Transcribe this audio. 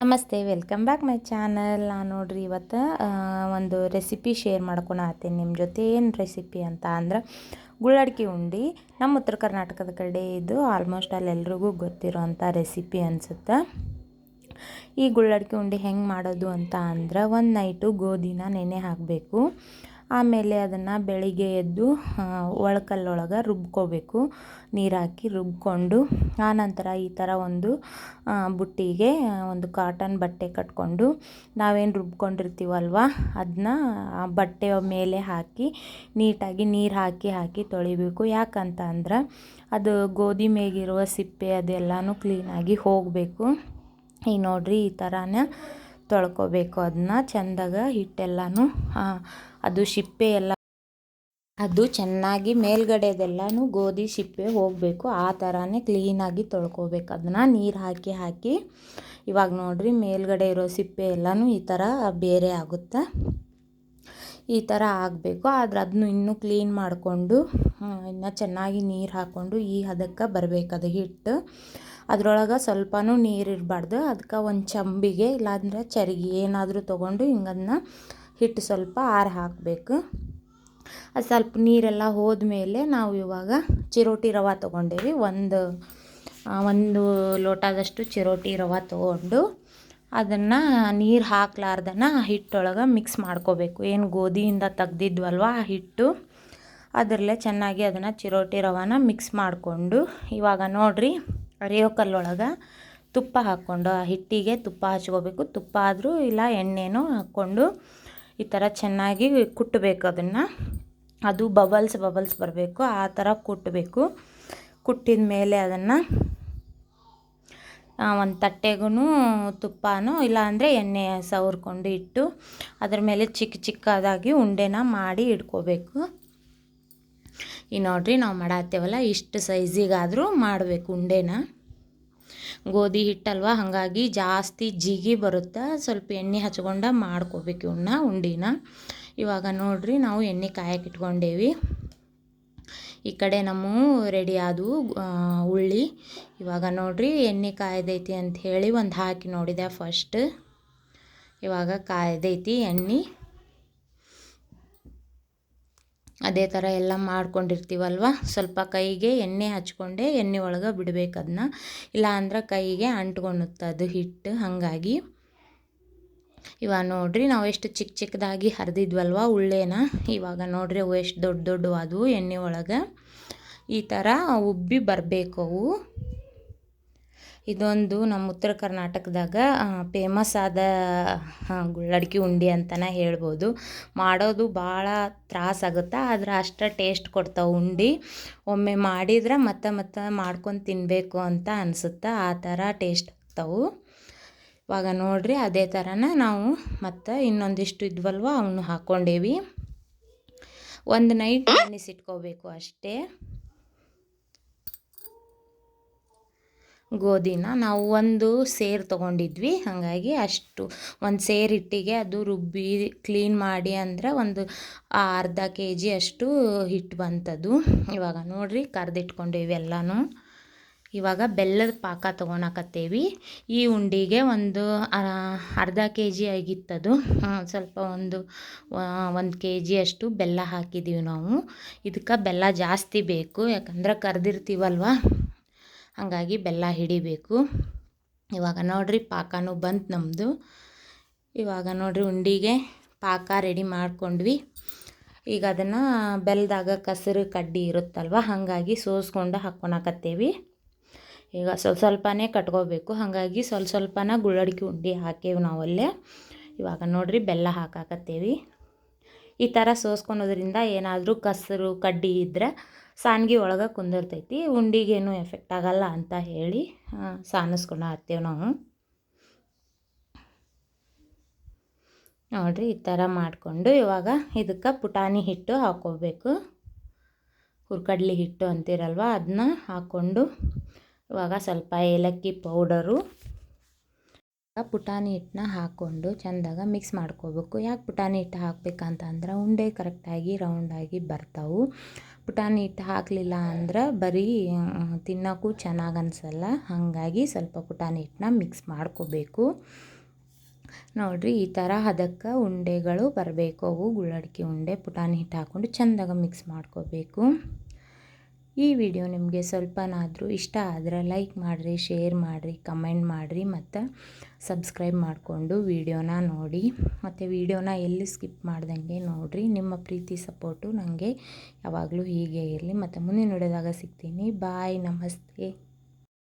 ನಮಸ್ತೆ welcome back my channel ನಾನು ನೋಡ್ರಿ ಇವತ್ತು ಒಂದು ರೆಸಿಪಿ ಶೇರ್ ಮಾಡ್ಕೊಳತ್ತೀನಿ ನಿಮ್ಮ ಜೊತೆ ಏನು ರೆಸಿಪಿ ಅಂತ ಅಂದ್ರೆ ಗುಳ್ಳಡ್ಕಿ ಉಂಡಿ. ನಮ್ಮ ಉತ್ತರ ಕರ್ನಾಟಕದ ಕಡೆ ಇದು ಆಲ್ಮೋಸ್ಟ್ ಅಲ್ಲಿ ಎಲ್ರಿಗೂ ಗೊತ್ತಿರೋಂಥ ರೆಸಿಪಿ ಅನಿಸುತ್ತೆ. ಈ ಗುಳ್ಳಡ್ಕಿ ಉಂಡೆ ಹೆಂಗೆ ಮಾಡೋದು ಅಂತ ಅಂದ್ರೆ ಒಂದು ನೈಟು ಗೋಧಿನ ನೆನೆ ಹಾಕಬೇಕು. ಆಮೇಲೆ ಅದನ್ನು ಬೆಳಿಗ್ಗೆ ಎದ್ದು ಒಳಕಲ್ಲೊಳಗೆ ರುಬ್ಕೋಬೇಕು. ನೀರು ಹಾಕಿ ರುಬ್ಕೊಂಡು ಆನಂತರ ಈ ಥರ ಒಂದು ಬುಟ್ಟಿಗೆ ಒಂದು ಕಾಟನ್ ಬಟ್ಟೆ ಕಟ್ಕೊಂಡು, ನಾವೇನು ರುಬ್ಕೊಂಡಿರ್ತೀವಲ್ವ, ಅದನ್ನ ಆ ಬಟ್ಟೆಯ ಮೇಲೆ ಹಾಕಿ, ನೀಟಾಗಿ ನೀರು ಹಾಕಿ ಹಾಕಿ ತೊಳಿಬೇಕು. ಯಾಕಂತ ಅಂದ್ರೆ, ಅದು ಗೋಧಿ ಮೇಗಿರುವ ಸಿಪ್ಪೆ ಅದೆಲ್ಲನೂ ಕ್ಲೀನಾಗಿ ಹೋಗಬೇಕು. ಈಗ ನೋಡ್ರಿ ಈ ಥರನೇ ತೊಳ್ಕೊಬೇಕು ಅದನ್ನ, ಚೆಂದಾಗ ಹಿಟ್ಟೆಲ್ಲನೂ ಅದು ಸಿಪ್ಪೆ ಎಲ್ಲ. ಅದು ಚೆನ್ನಾಗಿ ಮೇಲ್ಗಡೆದೆಲ್ಲನೂ ಗೋಧಿ ಸಿಪ್ಪೆ ಹೋಗಬೇಕು. ಆ ಥರನೇ ಕ್ಲೀನಾಗಿ ತೊಳ್ಕೊಬೇಕು. ಅದನ್ನು ನೀರು ಹಾಕಿ ಹಾಕಿ, ಇವಾಗ ನೋಡಿರಿ ಮೇಲ್ಗಡೆ ಇರೋ ಸಿಪ್ಪೆ ಎಲ್ಲನೂ ಈ ಥರ ಬೇರೆ ಆಗುತ್ತೆ? ಈ ಥರ ಆಗಬೇಕು. ಆದ್ರೆ ಅದನ್ನು ಇನ್ನೂ ಕ್ಲೀನ್ ಮಾಡಿಕೊಂಡು ಇನ್ನು ಚೆನ್ನಾಗಿ ನೀರು ಹಾಕ್ಕೊಂಡು ಈ ಹದಕ್ಕೆ ಬರಬೇಕು ಅದು ಹಿಟ್ಟು. ಅದರೊಳಗೆ ಸ್ವಲ್ಪನೂ ನೀರು ಇರಬಾರ್ದು. ಅದಕ್ಕೆ ಒಂದು ಚಂಬಿಗೆ ಇಲ್ಲಾಂದ್ರೆ ಚರಿಗೆ ಏನಾದರೂ ತೊಗೊಂಡು ಹಿಂಗದನ್ನ ಹಿಟ್ಟು ಸ್ವಲ್ಪ ಆರು ಹಾಕಬೇಕು. ಅದು ಸ್ವಲ್ಪ ನೀರೆಲ್ಲ ಹೋದ ಮೇಲೆ ನಾವು ಇವಾಗ ಚಿರೋಟಿ ರವೆ ತೊಗೊಂಡೇವಿ. ಒಂದು ಒಂದು ಲೋಟದಷ್ಟು ಚಿರೋಟಿ ರವೆ ತೊಗೊಂಡು ಅದನ್ನು ನೀರು ಹಾಕ್ಲಾರ್ದನ ಹಿಟ್ಟೊಳಗೆ ಮಿಕ್ಸ್ ಮಾಡ್ಕೋಬೇಕು. ಏನು ಗೋಧಿಯಿಂದ ತೆಗ್ದಿದ್ವಲ್ವ ಆ ಹಿಟ್ಟು? ಅದರಲ್ಲೇ ಚೆನ್ನಾಗಿ ಅದನ್ನು ಚಿರೋಟಿ ರವಾನ ಮಿಕ್ಸ್ ಮಾಡಿಕೊಂಡು ಇವಾಗ ನೋಡಿರಿ ಅರಿಯೋ ಕಲ್ಲೊಳಗೆ ತುಪ್ಪ ಹಾಕ್ಕೊಂಡು ಆ ಹಿಟ್ಟಿಗೆ ತುಪ್ಪ ಹಚ್ಕೋಬೇಕು. ತುಪ್ಪ ಆದರೂ ಇಲ್ಲ, ಎಣ್ಣೆನೂ ಹಾಕ್ಕೊಂಡು ಈ ಥರ ಚೆನ್ನಾಗಿ ಕುಟ್ಟಬೇಕು ಅದನ್ನು. ಅದು ಬಬಲ್ಸ್ ಬಬಲ್ಸ್ ಬರಬೇಕು. ಆ ಥರ ಕುಟ್ಟಬೇಕು ಕುಟ್ಟಿದ ಮೇಲೆ ಅದನ್ನು ಒಂದು ತಟ್ಟೆಗೂ ತುಪ್ಪನೋ, ಇಲ್ಲಾಂದರೆ ಎಣ್ಣೆ ಸವರ್ಕೊಂಡು ಇಟ್ಟು ಅದ್ರ ಮೇಲೆ ಚಿಕ್ಕ ಚಿಕ್ಕದಾಗಿ ಉಂಡೆನ ಮಾಡಿ ಇಟ್ಕೋಬೇಕು. ಈ ನೋಡ್ರಿ ನಾವು ಮಾಡತ್ತೇವಲ್ಲ, ಇಷ್ಟು ಸೈಜಿಗಾದರೂ ಮಾಡಬೇಕು ಉಂಡೆನ. ಗೋಧಿ ಹಿಟ್ಟಲ್ವ? ಹಾಗಾಗಿ ಜಾಸ್ತಿ ಜಿಗಿ ಬರುತ್ತೆ. ಸ್ವಲ್ಪ ಎಣ್ಣೆ ಹಚ್ಕೊಂಡ ಮಾಡ್ಕೋಬೇಕು ಇವನ್ನ ಉಂಡಿನ. ಇವಾಗ ನೋಡ್ರಿ, ನಾವು ಎಣ್ಣೆ ಕಾಯಕ್ಕೆ ಇಟ್ಕೊಂಡೇವಿ. ಈ ಕಡೆ ನಮ್ಮ ರೆಡಿ ಆದವು ಉಳ್ಳಿ. ಇವಾಗ ನೋಡ್ರಿ, ಎಣ್ಣೆ ಕಾಯ್ದೈತಿ ಅಂತ ಹೇಳಿ ಒಂದು ಹಾಕಿ ನೋಡಿದೆ ಫಸ್ಟ್ ಇವಾಗ ಕಾಯ್ದೈತಿ ಎಣ್ಣೆ. ಅದೇ ಥರ ಎಲ್ಲ ಮಾಡ್ಕೊಂಡಿರ್ತೀವಲ್ವ? ಸ್ವಲ್ಪ ಕೈಗೆ ಎಣ್ಣೆ ಹಚ್ಕೊಂಡೆ ಎಣ್ಣೆ ಒಳಗೆ ಬಿಡ್ಬೇಕು ಅದನ್ನ ಇಲ್ಲ ಅಂದ್ರೆ ಕೈಗೆ ಅಂಟ್ಕೊಳುತ್ತೆ ಅದು ಹಿಟ್ಟು, ಹಾಗಾಗಿ. ಇವಾಗ ನೋಡ್ರಿ ನಾವು ಎಷ್ಟು ಚಿಕ್ಕ ಚಿಕ್ಕದಾಗಿ ಹರಿದಿದ್ವಲ್ವ ಉಳ್ಳೇನ? ಇವಾಗ ನೋಡ್ರಿ ಅವು ಎಷ್ಟು ದೊಡ್ಡ ದೊಡ್ಡವಾದವು ಎಣ್ಣೆ ಒಳಗೆ. ಈ ಥರ ಉಬ್ಬಿ ಬರಬೇಕು ಅವು. ಇದೊಂದು ನಮ್ಮ ಉತ್ತರ ಕರ್ನಾಟಕದಾಗ ಫೇಮಸ್ ಆದ ಗುಳ್ಳಡ್ಕಿ ಉಂಡೆ ಅಂತಲೇ ಹೇಳ್ಬೋದು. ಮಾಡೋದು ಭಾಳ ತ್ರಾಸಾಗುತ್ತೆ ಆದ್ರೆ ಅಷ್ಟು ಟೇಸ್ಟ್ ಕೊಡ್ತಾವೆ ಉಂಡೆ. ಒಮ್ಮೆ ಮಾಡಿದ್ರೆ ಮತ್ತೆ ಮತ್ತೆ ಮಾಡ್ಕೊಂಡು ತಿನ್ನಬೇಕು ಅಂತ ಅನಿಸುತ್ತೆ, ಆ ಥರ ಟೇಸ್ಟ್ ಆಗ್ತಾವೆ. ಇವಾಗ ನೋಡ್ರಿ, ಅದೇ ಥರನ ನಾವು ಮತ್ತೆ ಇನ್ನೊಂದಿಷ್ಟು ಇದ್ವಲ್ವ, ಅವನು ಹಾಕ್ಕೊಂಡೇವಿ ಒಂದು ನೈಟ್ ನೆನೆಸಿಟ್ಕೋಬೇಕು ಅಷ್ಟೇ. ಗೋಧಿನ ನಾವು ಒಂದು ಸೇರು ತೊಗೊಂಡಿದ್ವಿ. ಹಾಗಾಗಿ ಅಷ್ಟು ಒಂದು ಸೇರು ಹಿಟ್ಟಿಗೆ ಅದು ರುಬ್ಬಿ ಕ್ಲೀನ್ ಮಾಡಿ ಅಂದರೆ ಒಂದು ಅರ್ಧ ಕೆ ಜಿ ಅಷ್ಟು ಹಿಟ್ಟು ಬಂತದು. ಇವಾಗ ನೋಡಿರಿ ಕರೆದಿಟ್ಕೊಂಡೇವಿ ಎಲ್ಲನೂ ಇವಾಗ ಬೆಲ್ಲದ ಪಾಕ ತೊಗೊಳಕತ್ತೇವಿ ಈ ಉಂಡಿಗೆ ಒಂದು ಅರ್ಧ ಕೆ ಜಿ ಆಗಿತ್ತದು ಸ್ವಲ್ಪ ಒಂದು ಒಂದು ಕೆ ಜಿ ಅಷ್ಟು ಬೆಲ್ಲ ಹಾಕಿದ್ದೀವಿ ನಾವು. ಇದಕ್ಕೆ ಬೆಲ್ಲ ಜಾಸ್ತಿ ಬೇಕು. ಯಾಕಂದ್ರೆ ಕರೆದಿರ್ತೀವಲ್ವ? ಹಾಗಾಗಿ ಬೆಲ್ಲ ಹಿಡಿಬೇಕು. ಇವಾಗ ನೋಡ್ರಿ ಪಾಕನೂ ಬಂತು ನಮ್ಮದು ಇವಾಗ ನೋಡ್ರಿ ಉಂಡಿಗೆ ಪಾಕ ರೆಡಿ ಮಾಡ್ಕೊಂಡ್ವಿ. ಈಗ ಅದನ್ನು ಬೆಲ್ಲದಾಗ ಕಸರು ಕಡ್ಡಿ ಇರುತ್ತಲ್ವ, ಹಾಗಾಗಿ ಸೋಸ್ಕೊಂಡು ಹಾಕ್ಕೊಳಕತ್ತೇವಿ ಈಗ ಸ್ವಲ್ಪ ಸ್ವಲ್ಪನೇ ಕಟ್ಕೋಬೇಕು, ಹಾಗಾಗಿ ಸ್ವಲ್ಪ ಸ್ವಲ್ಪನ ಗುಳ್ಳಡಿಕೆ ಉಂಡೆ ಹಾಕೇವಿ ನಾವಲ್ಲೇ. ಇವಾಗ ನೋಡ್ರಿ ಬೆಲ್ಲ ಹಾಕಾಕತ್ತೇವಿ. ಈ ಥರ ಸೋಸ್ಕೊಳೋದ್ರಿಂದ ಏನಾದರೂ ಕಸರು ಕಡ್ಡಿ ಇದ್ದರೆ ಸಾನ್ಗಿ ಒಳಗೆ ಕುಂದಿರ್ತೈತಿ, ಉಂಡಿಗೇನು ಎಫೆಕ್ಟ್ ಆಗಲ್ಲ ಅಂತ ಹೇಳಿ ಸಾನಿಸ್ಕೊಂಡು ಹತ್ತೇವೆ ನಾವು. ನೋಡ್ರಿ, ಈ ಥರ ಮಾಡಿಕೊಂಡು ಇವಾಗ ಇದಕ್ಕೆ ಪುಟಾಣಿ ಹಿಟ್ಟು ಹಾಕ್ಕೋಬೇಕು ಹುರ್ಕಡ್ಲಿ ಹಿಟ್ಟು ಅಂತೀರಲ್ವ ಅದನ್ನ ಹಾಕ್ಕೊಂಡು ಇವಾಗ ಸ್ವಲ್ಪ ಏಲಕ್ಕಿ ಪೌಡರು ಪುಟಾಣಿ ಹಿಟ್ಟನ್ನ ಹಾಕ್ಕೊಂಡು ಚೆಂದಾಗ ಮಿಕ್ಸ್ ಮಾಡ್ಕೋಬೇಕು. ಯಾಕೆ ಪುಟಾಣಿ ಹಿಟ್ಟು ಹಾಕ್ಬೇಕಂತ ಅಂದ್ರೆ ಉಂಡೆ ಕರೆಕ್ಟಾಗಿ ರೌಂಡಾಗಿ ಬರ್ತಾವೆ. ಪುಟಾಣಿ ಹಿಟ್ಟು ಹಾಕಲಿಲ್ಲ ಅಂದ್ರೆ ಬರೀ ತಿನ್ನೋಕ್ಕೂ ಚೆನ್ನಾಗಿ ಅನಿಸಲ್ಲ. ಹಾಗಾಗಿ ಸ್ವಲ್ಪ ಪುಟಾಣಿ ಹಿಟ್ಟನ್ನ ಮಿಕ್ಸ್ ಮಾಡ್ಕೋಬೇಕು. ನೋಡಿರಿ ಈ ಥರ ಅದಕ್ಕೆ ಉಂಡೆಗಳು ಬರಬೇಕು. ಅವು ಗುಳ್ಳಡಿಕೆ ಉಂಡೆ ಪುಟಾಣಿ ಹಿಟ್ಟು ಹಾಕ್ಕೊಂಡು ಚೆಂದಾಗ ಮಿಕ್ಸ್ ಮಾಡ್ಕೋಬೇಕು. ಈ ವಿಡಿಯೋ ನಿಮಗೆ ಸ್ವಲ್ಪನಾದರೂ ಇಷ್ಟ ಆದರೆ ಲೈಕ್ ಮಾಡಿರಿ, ಶೇರ್ ಮಾಡಿರಿ, ಕಮೆಂಟ್ ಮಾಡಿರಿ ಮತ್ತು ಸಬ್ಸ್ಕ್ರೈಬ್ ಮಾಡಿಕೊಂಡು ವಿಡಿಯೋನ ನೋಡಿ. ಮತ್ತು ವಿಡಿಯೋನ ಎಲ್ಲಿ ಸ್ಕಿಪ್ ಮಾಡ್ದಂಗೆ ನೋಡಿರಿ. ನಿಮ್ಮ ಪ್ರೀತಿ, ಸಪೋರ್ಟು ನನಗೆ ಯಾವಾಗಲೂ ಹೀಗೆ ಇರಲಿ. ಮತ್ತು ಮುಂದಿನ ವಿಡಿಯೋದಾಗ ಸಿಗ್ತೀನಿ. ಬಾಯ್, ನಮಸ್ತೆ.